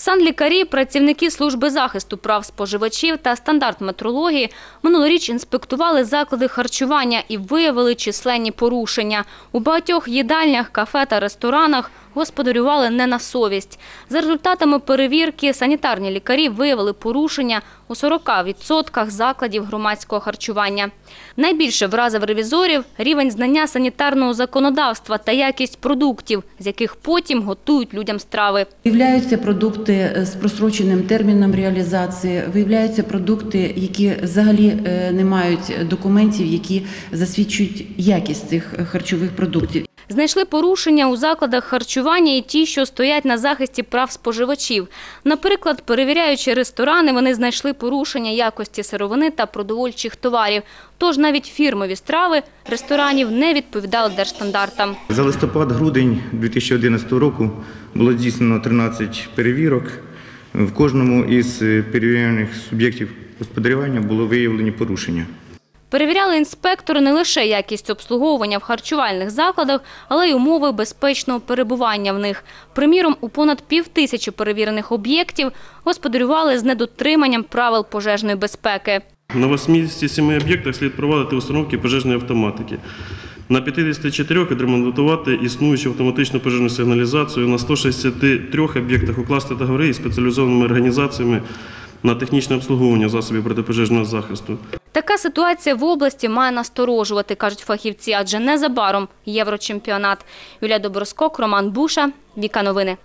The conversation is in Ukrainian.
Санлікарі, працівники служби захисту прав споживачів та стандарт метрології минулоріч інспектували заклади харчування і виявили численні порушення. У багатьох їдальнях, кафе та ресторанах господарювали не на совість. За результатами перевірки санітарні лікарі виявили порушення у 40% закладів громадського харчування. Найбільше вразив ревізорів рівень знання санітарного законодавства та якість продуктів, з яких потім готують людям страви. Виявляються продукти е, з просроченим терміном реалізації, виявляються продукти, які взагалі е, не мають документів, які засвідчують якість цих е, харчових продуктів. Знайшли порушення у закладах харчування і ті, що стоять на захисті прав споживачів. Наприклад, перевіряючи ресторани, вони знайшли порушення якості сировини та продовольчих товарів. Тож навіть фірмові страви ресторанів не відповідали держстандартам. За листопад-грудень 2011 року було здійснено 13 перевірок. В кожному із перевірених суб'єктів господарювання було виявлені порушення. Перевіряли інспектори не лише якість обслуговування в харчувальних закладах, але й умови безпечного перебування в них. Приміром, у понад півтисячі перевірених об'єктів господарювали з недотриманням правил пожежної безпеки. На 87 об'єктах слід проводити установки пожежної автоматики. На 54 відремонтувати існуючу автоматичну пожежну сигналізацію. На 163 об'єктах укласти договори із спеціалізованими організаціями на технічне обслуговування засобів протипожежного захисту. Така ситуація в області має насторожувати, кажуть фахівці, адже незабаром єврочемпіонат. Юлія Доброскок, Роман Буша, Віка Новини.